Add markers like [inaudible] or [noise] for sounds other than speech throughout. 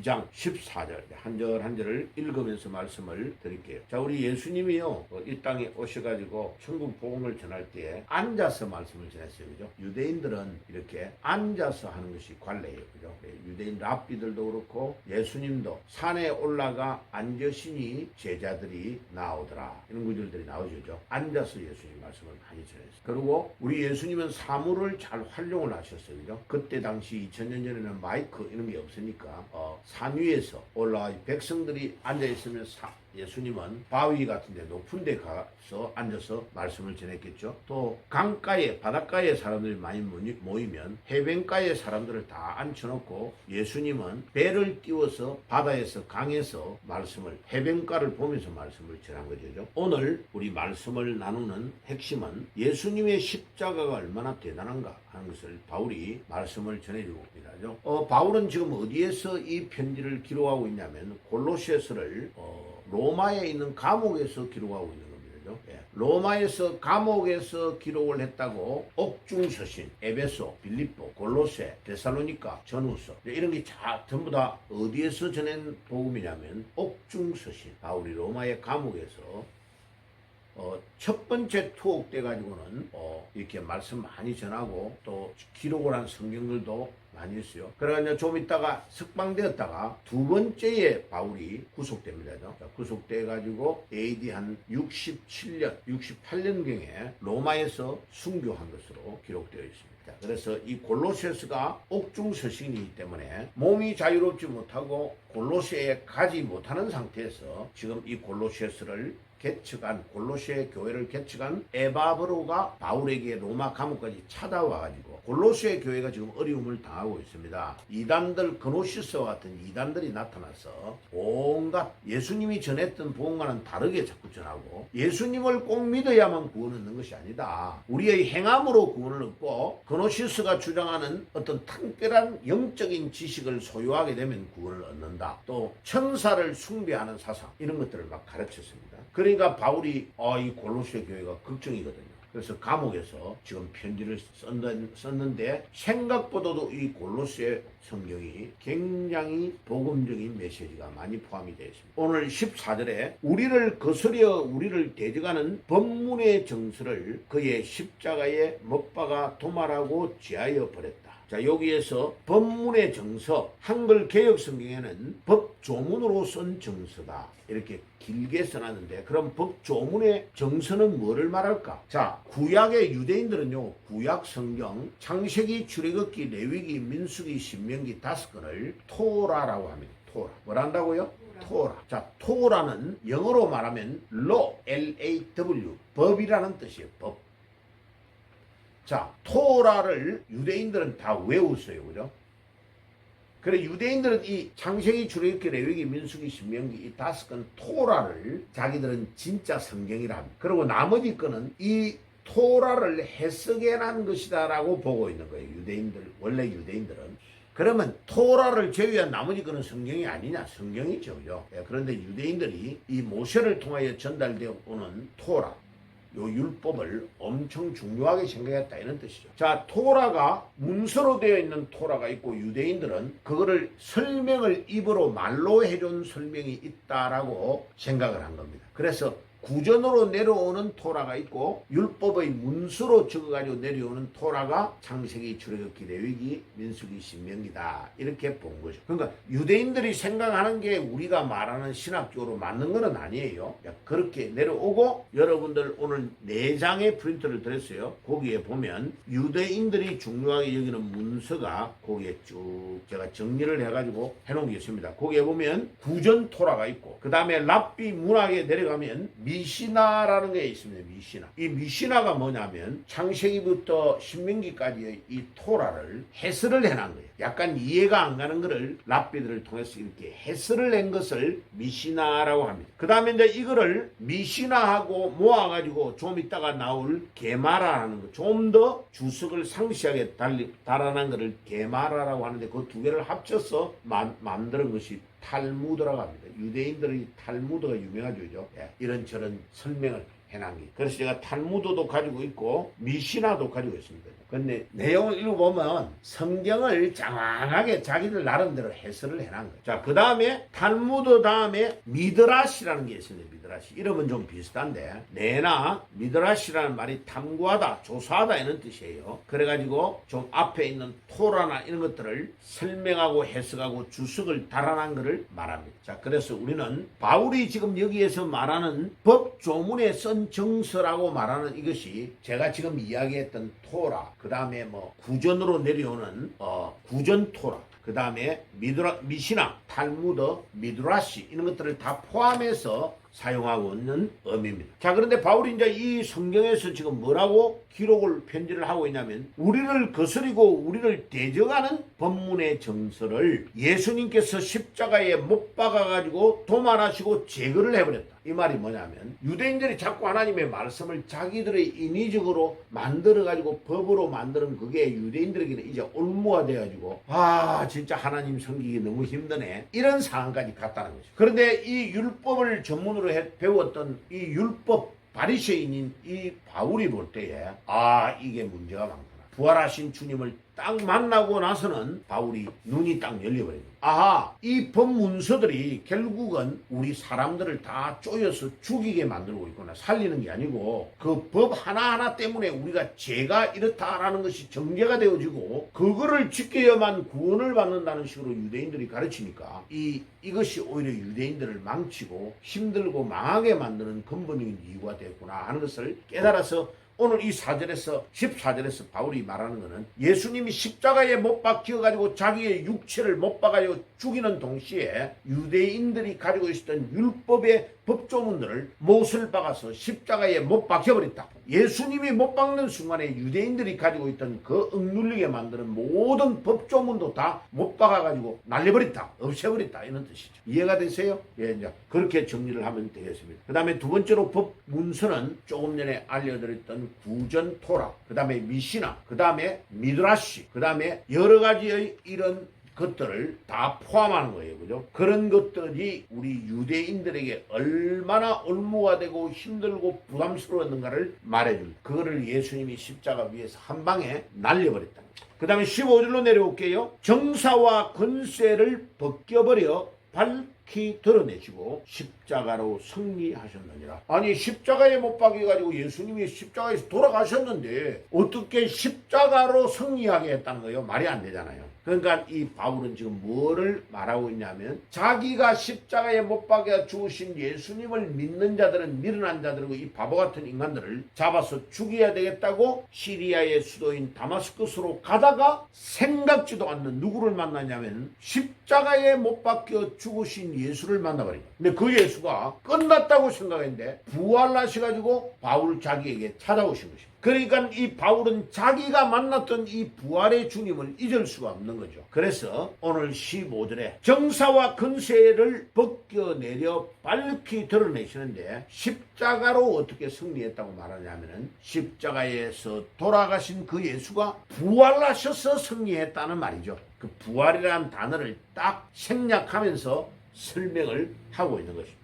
2장 14절 한절 한 절을 읽으면서 말씀을 드릴게요. 자 우리 예수님이요 어, 이 땅에 오셔가지고 천국 복음을 전할 때에 앉아서 말씀을 전했어요, 그죠? 유대인들은 이렇게 앉아서 하는 것이 관례예요, 그죠? 네, 유대인 랍비들도 그렇고 예수님도 산에 올라가 앉으시니 제자들이 나오더라 이런 구절들이 나오죠? 앉아서 예수님 말씀을 많이 전했어요. 그리고 우리 예수님은 사물을 잘 활용을 하셨어요, 그죠? 그때 당시 2000년 전에는 마이크 이런 게 없으니까 어, 산 위에서 올라와 백성들이 앉아 있으면 사- 예수님은 바위 같은 데 높은 데 가서 앉아서 말씀을 전했겠죠. 또 강가에 바닷가에 사람들이 많이 모이- 모이면 해변가에 사람들을 다 앉혀놓고 예수님은 배를 띄워서 바다에서 강에서 말씀을 해변가를 보면서 말씀을 전한 거죠. 오늘 우리 말씀을 나누는 핵심은 예수님의 십자가가 얼마나 대단한가 하는 것을 바울이 말씀을 전해주고 있습니다. 어, 바울은 지금 어디에서 이 편지를 기록하고 있냐면 골로시에서를 어, 로마에 있는 감옥에서 기록하고 있는 겁니다. 예. 로마에서 감옥에서 기록을 했다고 옥중서신, 에베소, 빌립보, 골로세, 데살로니카, 전후서 이런 게다 전부 다 어디에서 전한 복음이냐면 옥중서신, 바울이 로마의 감옥에서 어, 첫 번째 투옥 때 가지고는 어, 이렇게 말씀 많이 전하고 또 기록을 한 성경들도 있어요. 그러니까 좀 있다가 석방되었다가 두 번째에 바울이 구속됩니다. 자, 구속돼 가지고 AD 한 67년, 68년경에 로마에서 순교한 것으로 기록되어 있습니다. 자, 그래서 이 골로세스가 옥중 서신이기 때문에 몸이 자유롭지 못하고 골로세에 가지 못하는 상태에서 지금 이 골로세스를 개척한 골로새 교회를 개척한 에바브로가 바울에게 로마 감옥까지 찾아와가지고 골로새 교회가 지금 어려움을 당하고 있습니다. 이단들 그노시스와 같은 이단들이 나타나서 온갖 예수님이 전했던 복음과는 다르게 자꾸 전하고 예수님을 꼭 믿어야만 구원 얻는 것이 아니다. 우리의 행함으로 구원을 얻고 그노시스가 주장하는 어떤 특별한 영적인 지식을 소유하게 되면 구원을 얻는다. 또 천사를 숭배하는 사상 이런 것들을 막 가르쳤습니다. 그러니까 바울이 아, 이 골로새 교회가 걱정이거든요. 그래서 감옥에서 지금 편지를 썼는, 썼는데 생각보다도 이 골로새 성경이 굉장히 복음적인 메시지가 많이 포함이 되어 있습니다. 오늘 14절에 우리를 거스려 우리를 대적하는 법문의 정서를 그의 십자가에 못 박아 도말하고 지하여 버렸다. 자, 여기에서 법문의 정서, 한글 개혁 성경에는 법조문으로 쓴 정서다. 이렇게 길게 써놨는데, 그럼 법조문의 정서는 뭐를 말할까? 자, 구약의 유대인들은요, 구약 성경, 창세기, 출애굽기, 레위기, 민수기, 신명기 다섯 권을 토라라고 합니다. 토라. 뭘 한다고요? 토라. 자, 토라는 영어로 말하면 law, L-A-W, 법이라는 뜻이에요. 법. 자, 토라를 유대인들은 다 외웠어요. 그죠? 그래 유대인들은 이 창세기, 출애굽기, 레위기, 민수기, 신명기 이 다섯 건 토라를 자기들은 진짜 성경이라 합니다. 그리고 나머지 거는 이 토라를 해석해낸 것이다라고 보고 있는 거예요. 유대인들 원래 유대인들은 그러면 토라를 제외한 나머지 거는 성경이 아니냐? 성경이죠. 그죠? 예, 그런데 유대인들이 이 모세를 통하여 전달되어 오는 토라 요 율법을 엄청 중요하게 생각했다 이런 뜻이죠. 자, 토라가 문서로 되어 있는 토라가 있고 유대인들은 그거를 설명을 입으로 말로 해준 설명이 있다라고 생각을 한 겁니다. 그래서 구전으로 내려오는 토라가 있고 율법의 문서로 적어가지고 내려오는 토라가 창세기, 출애굽기, 레위기, 민수기, 신명기다 이렇게 본 거죠. 그러니까 유대인들이 생각하는 게 우리가 말하는 신학적으로 맞는 것은 아니에요. 야, 그렇게 내려오고 여러분들 오늘 네 장의 프린트를 드렸어요. 거기에 보면 유대인들이 중요하게 여기는 문서가 거기에 쭉 제가 정리를 해가지고 해놓은 게 있습니다. 거기에 보면 구전 토라가 있고 그 다음에 랍비 문학에 내려가면 미시나라는 게 있습니다. 미시나. 이 미시나가 뭐냐면 창세기부터 신명기까지의 이 토라를 해설을 해놓은 거예요. 약간 이해가 안 가는 거를 랍비들을 통해서 이렇게 해설을 낸 것을 미시나라고 합니다. 그 다음에 이제 이거를 미시나하고 모아가지고 좀 이따가 나올 게마라라는 거. 좀 더 주석을 상시하게 달리, 달아난 거를 게마라라고 하는데 그 두 개를 합쳐서 만, 만드는 것이 탈무드라고 합니다. 유대인들의 탈무드가 유명하죠. 예, 이런 저런 설명을 게. 그래서 제가 탈무드도 가지고 있고 미시나도 가지고 있습니다. 근데 내용을 읽어보면 성경을 장황하게 자기들 나름대로 해설을 해놓은 거예요. 자, 그 다음에 탈무드 다음에 미드라시라는 게 있습니다. 미드라시. 이름은 좀 비슷한데 내나 미드라시라는 말이 탐구하다, 조사하다 이런 뜻이에요. 그래가지고 좀 앞에 있는 토라나 이런 것들을 설명하고 해석하고 주석을 달아난 것을 말합니다. 자, 그래서 우리는 바울이 지금 여기에서 말하는 법 조문에 쓴 정서라고 말하는 이것이 제가 지금 이야기했던 토라, 그 다음에 뭐 구전으로 내려오는 어, 구전 토라, 그 다음에 미드라, 미시나, 탈무드, 미드라시 이런 것들을 다 포함해서 사용하고 있는 의미입니다. 자, 그런데 바울이 이제 이 성경에서 지금 뭐라고 기록을 편지를 하고 있냐면 우리를 거스리고 우리를 대적하는 법문의 정서를 예수님께서 십자가에 못 박아 가지고 도만하시고 제거를 해버렸다. 이 말이 뭐냐면 유대인들이 자꾸 하나님의 말씀을 자기들의 인위적으로 만들어 가지고 법으로 만드는 그게 유대인들에게는 이제 올무화 돼 가지고 아 진짜 하나님 섬기기 너무 힘드네 이런 상황까지 갔다는 거죠. 그런데 이 율법을 전문으로 해- 배웠던 이 율법 바리새인인 이 바울이 볼 때에 아 이게 문제가 많구나. 부활하신 주님을 딱 만나고 나서는 바울이 눈이 딱 열려버립니다. 아하, 이 법문서들이 결국은 우리 사람들을 다 쪼여서 죽이게 만들고 있구나. 살리는 게 아니고 그 법 하나하나 때문에 우리가 죄가 이렇다라는 것이 정제가 되어지고 그거를 지켜야만 구원을 받는다는 식으로 유대인들이 가르치니까 이 이것이 오히려 유대인들을 망치고 힘들고 망하게 만드는 근본적인 이유가 되었구나 하는 것을 깨달아서 오늘 이 4절에서 14절에서 바울이 말하는 것은 예수님이 십자가에 못 박혀 가지고 자기의 육체를 못 박아요 죽이는 동시에 유대인들이 가지고 있었던 율법의 법조문들을 못을 박아서 십자가에 못 박혀버렸다. 예수님이 못 박는 순간에 유대인들이 가지고 있던 그 억눌리게 만드는 모든 법조문도 다 못 박아가지고 날려버렸다. 없애버렸다. 이런 뜻이죠. 이해가 되세요? 예, 이제 그렇게 정리를 하면 되겠습니다. 그 다음에 두 번째로 법 문서는 조금 전에 알려드렸던 구전 토라, 그 다음에 미시나, 그 다음에 미드라시, 그 다음에 여러 가지의 이런 것들을 다 포함하는 거예요. 그죠? 그런 것들이 우리 유대인들에게 얼마나 올무가 되고 힘들고 부담스러웠는가를 말해줍니다. 그거를 예수님이 십자가 위에서 한 방에 날려버렸다. 그 다음에 15절로 내려올게요. 정사와 권세를 벗겨버려 밝히 드러내시고 십자가로 승리하셨느니라. 아니 십자가에 못 박여가지고 예수님이 십자가에서 돌아가셨는데 어떻게 십자가로 승리하게 했다는 거예요? 말이 안 되잖아요. 그러니까 이 바울은 지금 뭐를 말하고 있냐면 자기가 십자가에 못 박여 죽으신 예수님을 믿는 자들은 미련한 자들이고 이 바보 같은 인간들을 잡아서 죽여야 되겠다고 시리아의 수도인 다마스커스로 가다가 생각지도 않는 누구를 만나냐면 십자가에 못 박혀 죽으신 예수를 만나버린 거예요. 근데 그 예수가 끝났다고 생각했는데 부활하셔가지고 바울 자기에게 찾아오신 것입니다. 그러니까 이 바울은 자기가 만났던 이 부활의 주님을 잊을 수가 없는 거죠. 그래서 오늘 15절에 정사와 근세를 벗겨내려 밝히 드러내시는데 십자가로 어떻게 승리했다고 말하냐면은 십자가에서 돌아가신 그 예수가 부활하셔서 승리했다는 말이죠. 그 부활이라는 단어를 딱 생략하면서 설명을 하고 있는 것입니다.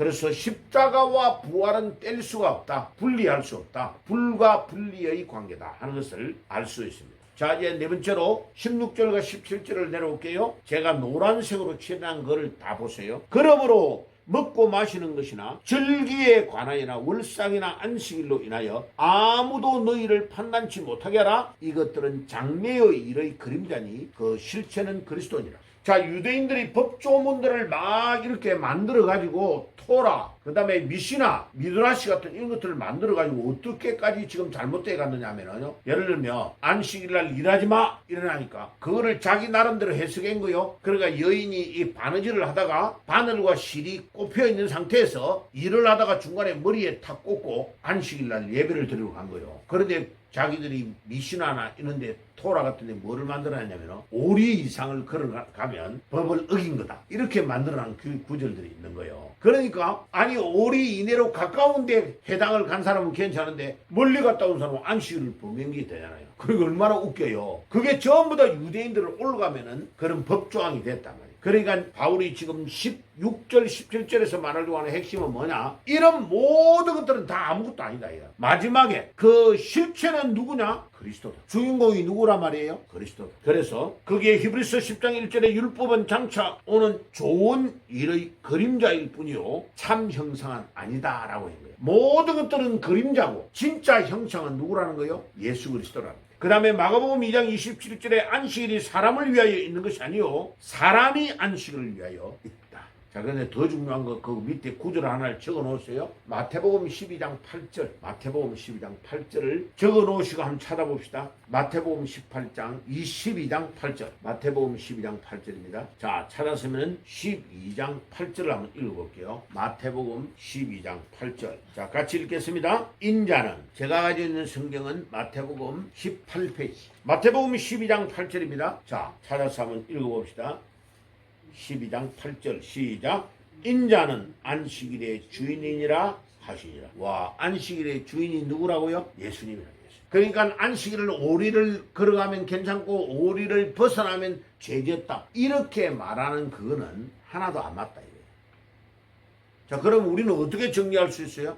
그래서 십자가와 부활은 뗄 수가 없다. 분리할 수 없다. 불과 분리의 관계다 하는 것을 알 수 있습니다. 자, 이제 네 번째로 16절과 17절을 내려올게요. 제가 노란색으로 칠한 거를 다 보세요. 그러므로 먹고 마시는 것이나 절기에 관하여나 월상이나 안식일로 인하여 아무도 너희를 판단치 못하게 하라. 이것들은 장래의 일의 그림자니 그 실체는 그리스도니라. 자, 유대인들이 법조문들을 막 이렇게 만들어 가지고 토라, 그 다음에 미시나, 미드라시 같은 이런 것들을 만들어 가지고 어떻게까지 지금 잘못돼 갔느냐 하면요. 예를 들면 안식일날 일하지 마 이러나니까 그거를 자기 나름대로 해석한 거요. 그러니까 여인이 이 바느질을 하다가 바늘과 실이 꼽혀 있는 상태에서 일을 하다가 중간에 머리에 탁 꽂고 안식일날 예배를 드리러 간 거예요. 그런데 자기들이 미시나나 이런데 토라 같은데 뭐를 만들어놨냐면 오리 이상을 걸어가면 법을 어긴 거다 이렇게 만들어놓은 그 구절들이 있는 거예요 그러니까 아니 오리 이내로 가까운데 해당을 간 사람은 괜찮은데 멀리 갔다 온 사람은 안식일을 게 되잖아요 그리고 얼마나 웃겨요. 그게 전부 다 유대인들을 올라가면은 그런 법조항이 됐단 말이에요. 그러니까 바울이 지금 16절, 17절에서 말하려고 하는 핵심은 뭐냐? 이런 모든 것들은 다 아무것도 아니다. 이거. 마지막에 그 실체는 누구냐? 그리스도다. 주인공이 누구란 말이에요? 그리스도다. 그래서 그게 히브리서 10장 1절에 율법은 장차 오는 좋은 일의 그림자일 뿐이요. 참 형상은 아니다라고 한 거예요. 모든 것들은 그림자고 진짜 형상은 누구라는 거예요? 예수 그리스도라는 거예요. 그 다음에 마가복음 2장 27절에 안식일이 사람을 위하여 있는 것이 아니요 사람이 안식을 위하여. 자, 그런데 더 중요한 거 그 밑에 구절 하나를 적어 놓으세요. 마태복음 12장 8절, 마태복음 12장 8절을 적어 놓으시고 한번 찾아봅시다. 마태복음 18장 22장 8절, 마태복음 12장 8절입니다. 자, 찾았으면 12장 8절을 한번 읽어볼게요. 마태복음 12장 8절. 자, 같이 읽겠습니다. 인자는 제가 가지고 있는 성경은 마태복음 18페이지. 마태복음 12장 8절입니다. 자, 찾아서 한번 읽어봅시다. 12장 8절 시작. 인자는 안식일의 주인이니라 하시니라. 와 안식일의 주인이 누구라고요? 예수님이라고 했어요. 그러니까 안식일을 오리를 걸어가면 괜찮고 오리를 벗어나면 죄졌다. 이렇게 말하는 그거는 하나도 안 맞다 이거예요. 자 그럼 우리는 어떻게 정리할 수 있어요?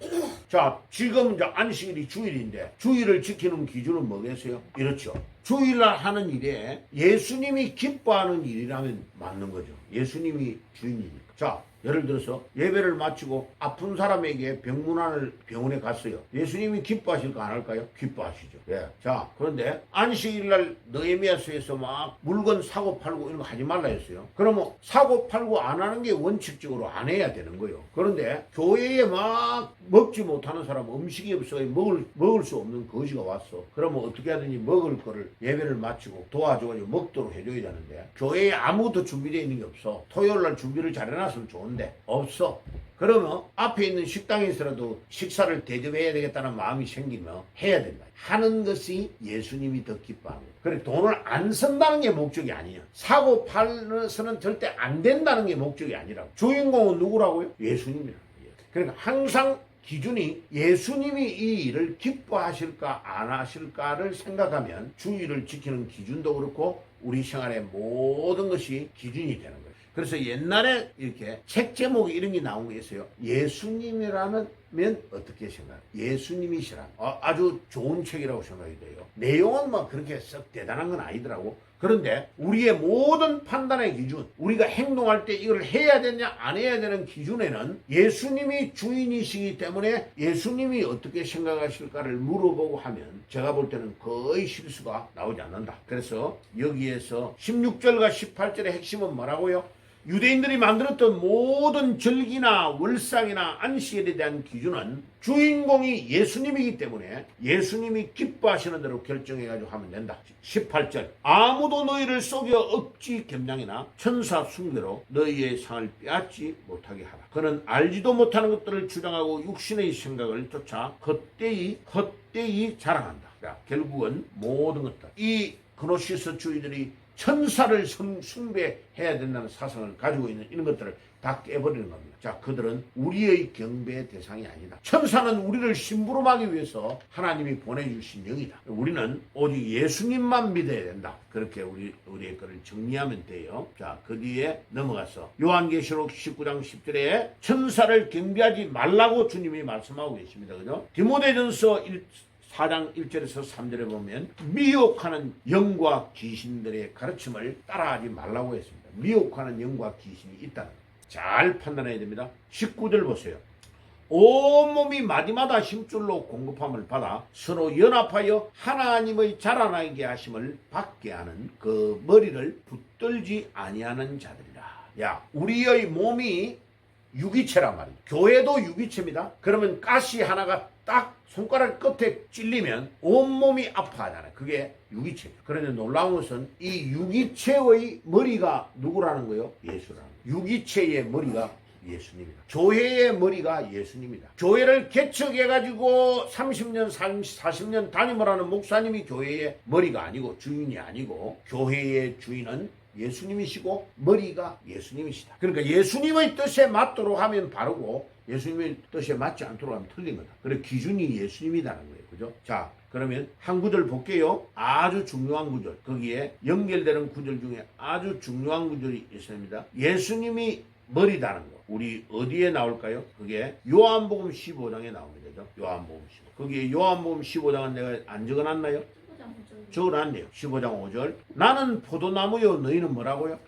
[clears throat] 자, 지금 이제 안식일이 주일인데 주일을 지키는 기준은 뭐겠어요? 이렇죠. 주일날 하는 일에 예수님이 기뻐하는 일이라면 맞는 거죠. 예수님이 주인이니까. 자, 예를 들어서 예배를 마치고 아픈 사람에게 병문안을 병원에 갔어요. 예수님이 기뻐하실까 안 할까요? 기뻐하시죠. 예. 자, 그런데 안식일날 너에미아스에서 막 물건 사고 팔고 이런 거 하지 말라 했어요. 그러면 사고 팔고 안 하는 게 원칙적으로 안 해야 되는 거예요. 그런데 교회에 막 먹지 못하는 사람 음식이 없어 먹을 먹을 수 없는 거지가 왔어. 그러면 어떻게 하든지 먹을 거를 예배를 마치고 도와줘가지고 먹도록 해줘야 되는데 교회에 아무것도 준비되어 있는 게 없어. 토요일 날 준비를 잘 해놨으면 좋은데 없어. 그러면 앞에 있는 식당에서라도 식사를 대접해야 되겠다는 마음이 생기면 해야 된다. 하는 것이 예수님이 더 거예요. 그래 돈을 안 쓴다는 게 목적이 아니야. 사고 팔서는 절대 안 된다는 게 목적이 아니라고. 주인공은 누구라고요? 예수님이라는 거예요. 그러니까 항상 기준이 예수님이 이 일을 기뻐하실까 안 하실까를 생각하면 주의를 지키는 기준도 그렇고 우리 생활의 모든 것이 기준이 되는 거예요. 그래서 옛날에 이렇게 책 제목이 이런 게 나온 게 있어요. 예수님이라면 어떻게 생각? 예수님이시라. 아, 아주 좋은 책이라고 생각이 돼요. 내용은 뭐 그렇게 썩 대단한 건 아니더라고. 그런데 우리의 모든 판단의 기준, 우리가 행동할 때 이걸 해야 되냐 안 해야 되는 기준에는 예수님이 주인이시기 때문에 예수님이 어떻게 생각하실까를 물어보고 하면 제가 볼 때는 거의 실수가 나오지 않는다. 그래서 여기에서 16절과 18절의 핵심은 뭐라고요? 유대인들이 만들었던 모든 절기나 월상이나 안식일에 대한 기준은 주인공이 예수님이기 때문에 예수님이 기뻐하시는 대로 결정해가지고 하면 된다. 18절 아무도 너희를 속여 억지 겸양이나 천사 숭배로 너희의 상을 빼앗지 못하게 하라. 그는 알지도 못하는 것들을 주장하고 육신의 생각을 쫓아 헛되이 헛되이 자랑한다. 자, 결국은 모든 것들 이 그노시스 주의들이 천사를 숭- 숭배해야 된다는 사상을 가지고 있는 이런 것들을 다 깨버리는 겁니다. 자, 그들은 우리의 경배의 대상이 아니다. 천사는 우리를 심부름하기 위해서 하나님이 보내주신 영이다. 우리는 오직 예수님만 믿어야 된다. 그렇게 우리, 우리의 것을 정리하면 돼요. 자, 그 뒤에 넘어가서 요한계시록 19장 10절에 천사를 경배하지 말라고 주님이 말씀하고 계십니다. 그죠? 디모데전서 1, 4장 1절에서 3절에 보면 미혹하는 영과 귀신들의 가르침을 따라하지 말라고 했습니다. 미혹하는 영과 귀신이 있다는 것. 잘 판단해야 됩니다. 19절 보세요. 온몸이 마디마다 힘줄로 공급함을 받아 서로 연합하여 하나님의 자라나게 하심을 받게 하는 그 머리를 붙들지 아니하는 자들이라. 야, 우리의 몸이 유기체란 말이에요. 교회도 유기체입니다. 그러면 가시 하나가 딱 손가락 끝에 찔리면 온몸이 아파하잖아요. 그게 유기체입니다. 그런데 놀라운 것은 이 유기체의 머리가 누구라는 거예요? 예수라는 거예요. 유기체의 머리가 예수님이다. 교회의 머리가 예수님이다. 교회를 개척해가지고 30년, 40년 담임을 하는 목사님이 교회의 머리가 아니고 주인이 아니고 교회의 주인은 예수님이시고 머리가 예수님이시다. 그러니까 예수님의 뜻에 맞도록 하면 바르고 예수님의 뜻에 맞지 않도록 하면 틀린 거다. 그래 기준이 예수님이라는 거예요. 그죠? 자, 그러면 한 구절 볼게요. 아주 중요한 구절. 거기에 연결되는 구절 중에 아주 중요한 구절이 있습니다. 예수님이 머리다는 거. 우리 어디에 나올까요? 그게 요한복음 15장에 나옵니다. 요한복음 15. 거기에 요한복음 15장은 내가 안 적어놨나요? 적어놨네요. 15장 5절. 나는 포도나무요. 너희는 뭐라고요?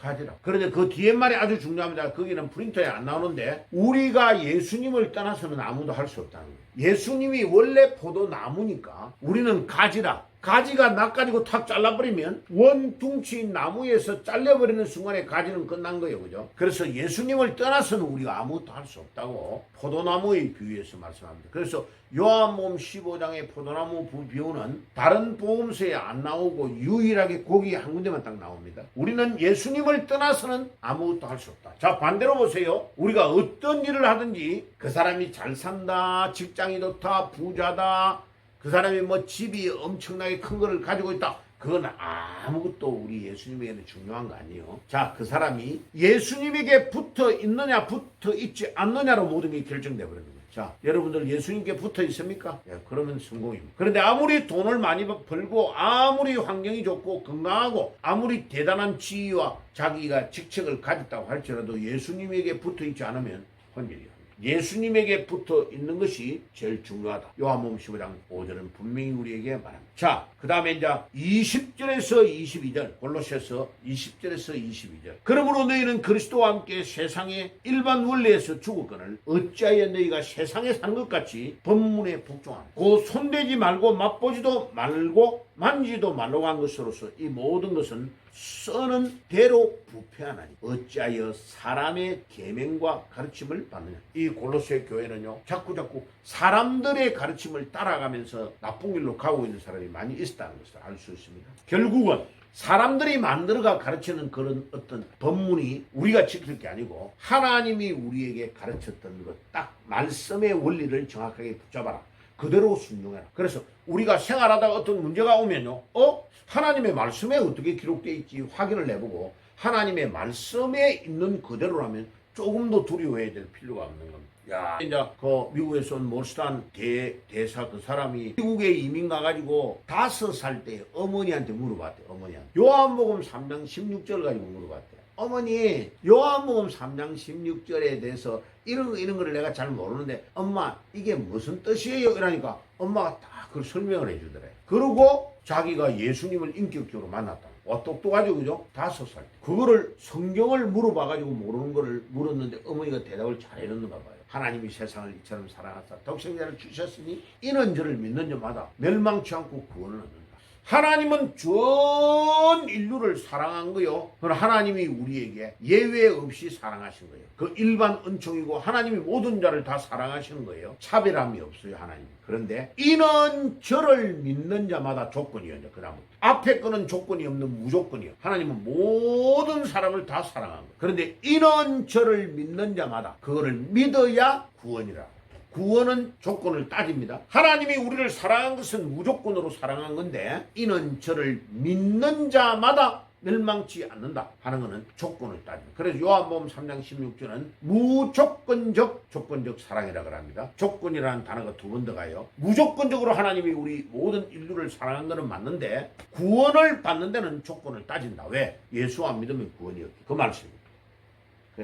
가지라. 그런데 그 뒤에 말이 아주 중요합니다. 거기는 프린터에 안 나오는데 우리가 예수님을 떠나서는 아무도 할 수 없다는 거예요. 예수님이 원래 포도나무니까 우리는 가지라. 가지가 낚아지고 탁 잘라버리면 원둥치 나무에서 잘려버리는 순간에 가지는 끝난 거예요. 그죠? 그래서 예수님을 떠나서는 우리가 아무것도 할 수 없다고 포도나무의 비유에서 말씀합니다. 그래서 요한복음 15장의 포도나무 비유는 다른 복음서에 안 나오고 유일하게 거기 한 군데만 딱 나옵니다. 우리는 예수님을 떠나서는 아무것도 할 수 없다. 자, 반대로 보세요. 우리가 어떤 일을 하든지 그 사람이 잘 산다, 직장이 좋다, 부자다, 그 사람이 뭐 집이 엄청나게 큰 거를 가지고 있다. 그건 아무것도 우리 예수님에게는 중요한 거 아니에요. 자, 그 사람이 예수님에게 붙어 있느냐, 붙어 있지 않느냐로 모든 게 결정돼 버리는 거예요. 자, 여러분들 예수님께 붙어 있습니까? 예, 그러면 성공입니다. 그런데 아무리 돈을 많이 벌고, 아무리 환경이 좋고, 건강하고, 아무리 대단한 지위와 자기가 직책을 가졌다고 할지라도 예수님에게 붙어 있지 않으면 혼일이요. 예수님에게 붙어 있는 것이 제일 중요하다. 요한복음 15장 5절은 분명히 우리에게 말합니다. 자, 그 다음에 이제 20절에서 22절, 골로새서 20절에서 22절. 그러므로 너희는 그리스도와 함께 세상의 일반 원리에서 죽었거늘 어찌하여 너희가 세상에 사는 것 같이 법문에 복종하는 그 손대지 말고 맛보지도 말고 만지도 말라고 한 것으로서 이 모든 것은 써는 대로 부패하나니 어찌하여 사람의 계명과 가르침을 받느냐? 이 골로새 교회는요 자꾸 자꾸 사람들의 가르침을 따라가면서 나쁜 길로 가고 있는 사람이 많이 있었다는 것을 알 수 있습니다. 결국은 사람들이 만들어가 가르치는 그런 어떤 법문이 우리가 지킬 게 아니고 하나님이 우리에게 가르쳤던 것 딱 말씀의 원리를 정확하게 붙잡아라 그대로 순종해라. 그래서 우리가 생활하다가 어떤 문제가 오면요, 어? 하나님의 말씀에 어떻게 기록되어 있지 확인을 해보고 하나님의 말씀에 있는 그대로라면 조금 더 두려워해야 될 필요가 없는 겁니다. 야, 이제 그 미국에서 온 몰스탄 대, 대사 그 사람이 미국에 이민 가가지고 다섯 살 때 어머니한테 물어봤대, 어머니한테. 요한복음 3장 16절 가지고 물어봤대. 어머니, 요한복음 3장 16절에 대해서 이런 거, 이런 거를 내가 잘 모르는데, 엄마, 이게 무슨 뜻이에요? 이러니까 엄마가 다 그걸 설명을 해주더래. 그러고 자기가 예수님을 인격적으로 만났다. 와, 똑똑하죠, 그죠? 다섯 살 때. 그거를 성경을 물어봐가지고 모르는 거를 물었는데 어머니가 대답을 잘 해줬는가 봐요. 하나님이 세상을 이처럼 사랑하사 독생자를 주셨으니 이는 저를 믿는 자마다 멸망치 않고 구원을 얻는다. 하나님은 전 인류를 사랑한 거요. 하나님이 우리에게 예외 없이 사랑하신 거예요. 그 일반 은총이고 하나님이 모든 자를 다 사랑하시는 거예요. 차별함이 없어요, 하나님. 그런데 이는 저를 믿는 자마다 조건이요. 이제 그 다음은 앞에 거는 조건이 없는 무조건이요. 하나님은 모든 사람을 다 사랑한 거예요. 그런데 이는 저를 믿는 자마다 그거를 믿어야 구원이라. 구원은 조건을 따집니다. 하나님이 우리를 사랑한 것은 무조건으로 사랑한 건데 이는 저를 믿는 자마다 멸망치 않는다 하는 것은 조건을 따집니다. 그래서 요한복음 3장 16절은 무조건적 조건적 사랑이라고 합니다. 조건이라는 단어가 두번 더가요. 무조건적으로 하나님이 우리 모든 인류를 사랑한 것은 맞는데 구원을 받는 데는 조건을 따진다. 왜? 예수 안 믿으면 구원이었기. 그 말씀입니다.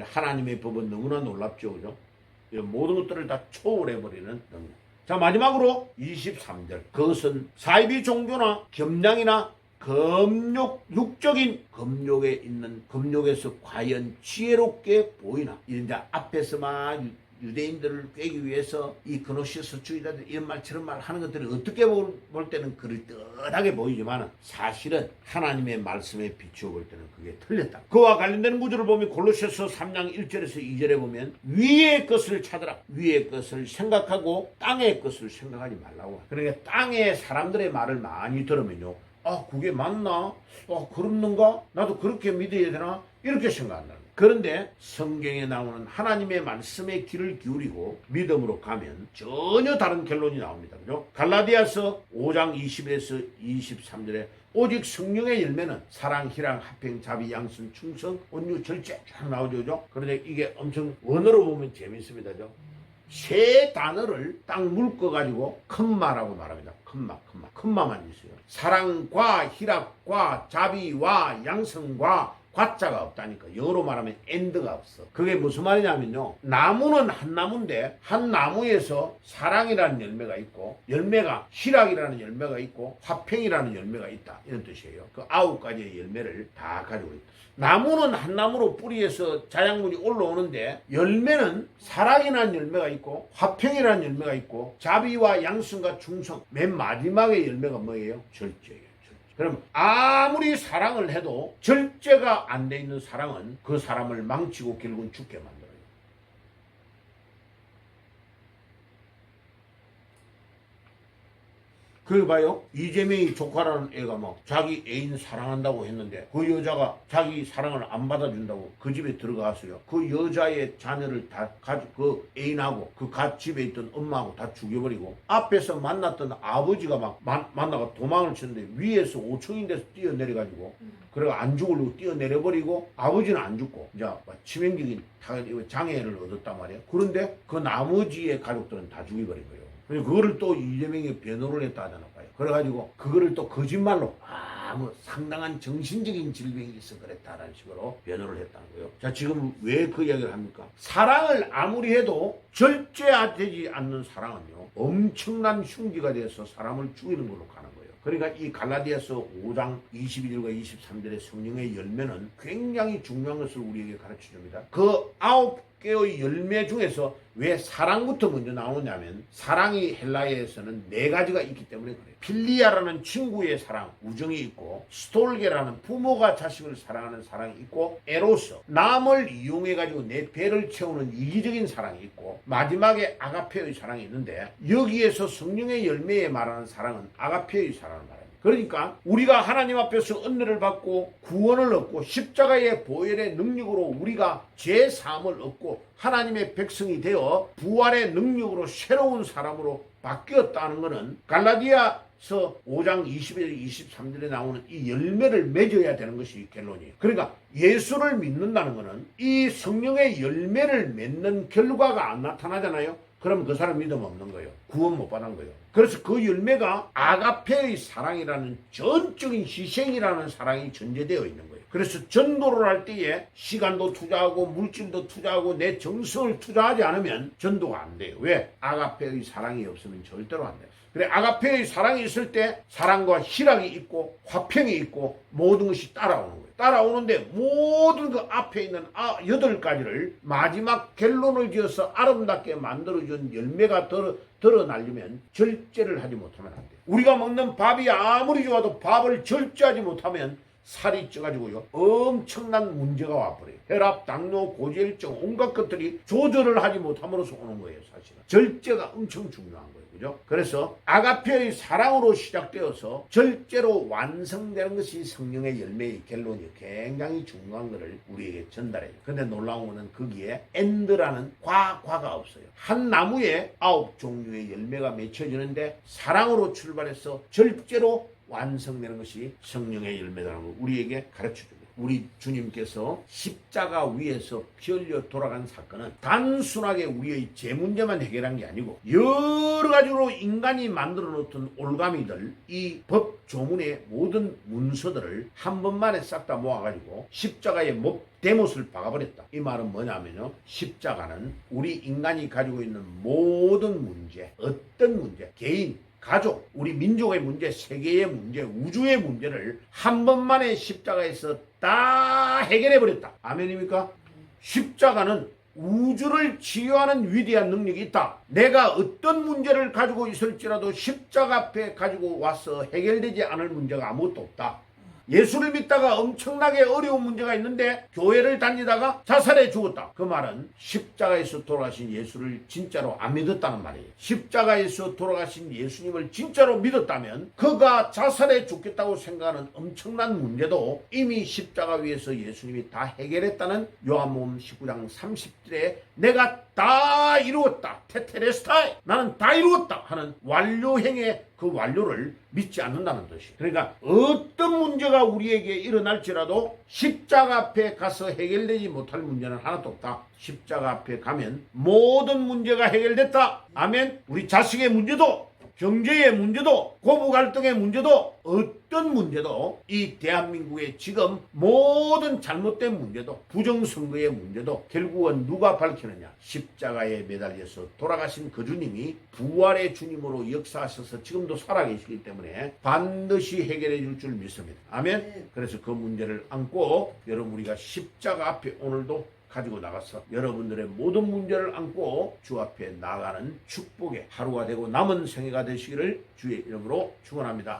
하나님의 법은 너무나 놀랍죠. 그죠? 모든 것들을 다 초월해버리는 능력. 자, 마지막으로 23절. 그것은 사이비 종교나 겸양이나 검욕, 육적인 검욕에 있는 검욕에서 과연 지혜롭게 보이나? 이제 앞에서만 유대인들을 꿰기 위해서 이 그노시스 주의자들 이런 말 저런 말 하는 것들이 어떻게 볼, 볼 때는 그럴듯하게 보이지만 사실은 하나님의 말씀에 비추어 볼 때는 그게 틀렸다. 그와 관련되는 구절을 보면 골로새서 3장 1절에서 2절에 보면 위의 것을 찾으라. 위의 것을 생각하고 땅의 것을 생각하지 말라고. 그러니까 땅의 사람들의 말을 많이 들으면요. 아, 그게 맞나? 아, 그렇는가? 나도 그렇게 믿어야 되나? 이렇게 생각한다는 거예요. 그런데 성경에 나오는 하나님의 말씀에 귀를 기울이고 믿음으로 가면 전혀 다른 결론이 나옵니다. 그죠? 갈라디아서 5장 20에서 23절에 오직 성령의 열매는 사랑, 희랑, 합행, 자비, 양선, 충성, 온유, 절제 쫙 나오죠. 그죠? 그런데 이게 엄청 원어로 보면 재밌습니다. 죠? 세 단어를 딱 묶어가지고 큰마라고 말합니다. 큰마, 큰마. 큰마만 있어요. 사랑과 희락과 자비와 양성과 과자가 없다니까. 영어로 말하면 엔드가 없어. 그게 무슨 말이냐면요. 나무는 한 나무인데 한 나무에서 사랑이라는 열매가 있고 열매가 희락이라는 열매가 있고 화평이라는 열매가 있다. 이런 뜻이에요. 그 아홉 가지의 열매를 다 가지고 있다. 나무는 한 나무로 뿌리에서 자작물이 올라오는데 열매는 사랑이라는 열매가 있고 화평이라는 열매가 있고 자비와 양성과 충성 맨 마지막에 열매가 뭐예요? 절제예요. 그럼 아무리 사랑을 해도 절제가 안 돼 있는 사랑은 그 사람을 망치고 결국은 죽게 만들어 요. 그 봐요. 이재명이 조카라는 애가 막 자기 애인 사랑한다고 했는데 그 여자가 자기 사랑을 안 받아준다고 그 집에 들어갔어요. 그 여자의 자녀를 다 가지고 그 애인하고 그가 집에 있던 엄마하고 다 죽여버리고 앞에서 만났던 아버지가 막 만, 만나가 도망을 쳤는데 위에서 5층인 데서 뛰어내려가지고 그래가 안 죽으려고 뛰어내려버리고 아버지는 안 죽고 이제 막 치명적인 장애를 얻었단 말이에요. 그런데 그 나머지의 가족들은 다 죽여버린 거예요. 그거를 또 이재명이 변호를 했다잖아 봐요. 그래가지고 그거를 또 거짓말로 아뭐 상당한 정신적인 질병이 있어 그랬다라는 식으로 변호를 했다는 거예요. 자 지금 왜 그 이야기를 합니까? 사랑을 아무리 해도 절제되지 않는 사랑은요 엄청난 흉기가 돼서 사람을 죽이는 걸로 가는 거예요. 그러니까 이 갈라디아서 5장 21절과 23절의 성령의 열매는 굉장히 중요한 것을 우리에게 가르쳐 줍니다. 그 아홉 개의 열매 중에서 왜 사랑부터 먼저 나오냐면 사랑이 헬라어에서는 네 가지가 있기 때문에 그래요. 필리아라는 친구의 사랑, 우정이 있고 스톨게라는 부모가 자식을 사랑하는 사랑이 있고 에로스, 남을 이용해 가지고 내 배를 채우는 이기적인 사랑이 있고 마지막에 아가페의 사랑이 있는데 여기에서 성령의 열매에 말하는 사랑은 아가페의 사랑을 말합니다. 그러니까 우리가 하나님 앞에서 은혜를 받고 구원을 얻고 십자가의 보혈의 능력으로 우리가 죄 사함을 얻고 하나님의 백성이 되어 부활의 능력으로 새로운 사람으로 바뀌었다는 것은 갈라디아서 5장 21절 23절에 나오는 이 열매를 맺어야 되는 것이 결론이에요. 그러니까 예수를 믿는다는 것은 이 성령의 열매를 맺는 결과가 안 나타나잖아요. 그럼 그 사람 믿음 없는 거예요. 구원 못 받은 거예요. 그래서 그 열매가 아가페의 사랑이라는 전적인 희생이라는 사랑이 전제되어 있는 거예요. 그래서 전도를 할 때에 시간도 투자하고 물질도 투자하고 내 정성을 투자하지 않으면 전도가 안 돼요. 왜? 아가페의 사랑이 없으면 절대로 안 돼요. 그래 아가페의 사랑이 있을 때 사랑과 희락이 있고 화평이 있고 모든 것이 따라오는 거예요. 따라오는데 모든 그 앞에 있는 아, 여덟 가지를 마지막 결론을 지어서 아름답게 만들어준 열매가 들어, 드러나려면 절제를 하지 못하면 안 돼요. 우리가 먹는 밥이 아무리 좋아도 밥을 절제하지 못하면 살이 쪄가지고요 엄청난 문제가 와버려요. 혈압, 당뇨, 고지혈증 온갖 것들이 조절을 하지 못함으로써 오는 거예요. 사실은 절제가 엄청 중요한 거예요. 그죠? 그래서 아가페의 사랑으로 시작되어서 절제로 완성되는 것이 성령의 열매의 결론이 굉장히 중요한 것을 우리에게 전달해요. 근데 놀라운 것은 거기에 엔드라는 과, 과가 없어요. 한 나무에 아홉 종류의 열매가 맺혀지는데 사랑으로 출발해서 절제로 완성되는 것이 성령의 열매라는 걸 우리에게 가르쳐 줍니다. 우리 주님께서 십자가 위에서 피 흘려 돌아간 사건은 단순하게 우리의 제 문제만 해결한 게 아니고 여러 가지로 인간이 만들어 놓던 올가미들 이 법 조문의 모든 문서들을 한 번만에 싹 다 모아가지고 십자가의 못 대못을 박아버렸다. 이 말은 뭐냐면요. 십자가는 우리 인간이 가지고 있는 모든 문제, 어떤 문제, 개인, 가족, 우리 민족의 문제, 세계의 문제, 우주의 문제를 한 번만에 십자가에서 다 해결해 버렸다. 아멘입니까? 십자가는 우주를 치유하는 위대한 능력이 있다. 내가 어떤 문제를 가지고 있을지라도 십자가 앞에 가지고 와서 해결되지 않을 문제가 아무것도 없다. 예수를 믿다가 엄청나게 어려운 문제가 있는데 교회를 다니다가 자살해 죽었다. 그 말은 십자가에서 돌아가신 예수를 진짜로 안 믿었다는 말이에요. 십자가에서 돌아가신 예수님을 진짜로 믿었다면 그가 자살해 죽겠다고 생각하는 엄청난 문제도 이미 십자가 위에서 예수님이 다 해결했다는 요한복음 19장 30절에 내가 다 이루었다. 테테레스타이 나는 다 이루었다 하는 완료행에 그 완료를 믿지 않는다는 뜻이. 그러니까 어떤 문제가 우리에게 일어날지라도 십자가 앞에 가서 해결되지 못할 문제는 하나도 없다. 십자가 앞에 가면 모든 문제가 해결됐다. 아멘. 우리 자식의 문제도 경제의 문제도 고부 갈등의 문제도 어떤 문제도 이 대한민국의 지금 모든 잘못된 문제도 부정선거의 문제도 결국은 누가 밝히느냐? 십자가에 매달려서 돌아가신 그 주님이 부활의 주님으로 역사하셔서 지금도 살아계시기 때문에 반드시 해결해 줄 줄 믿습니다. 아멘. 그래서 그 문제를 안고 여러분 우리가 십자가 앞에 오늘도 가지고 나가서 여러분들의 모든 문제를 안고 주 앞에 나가는 축복의 하루가 되고 남은 생애가 되시기를 주의 이름으로 축원합니다.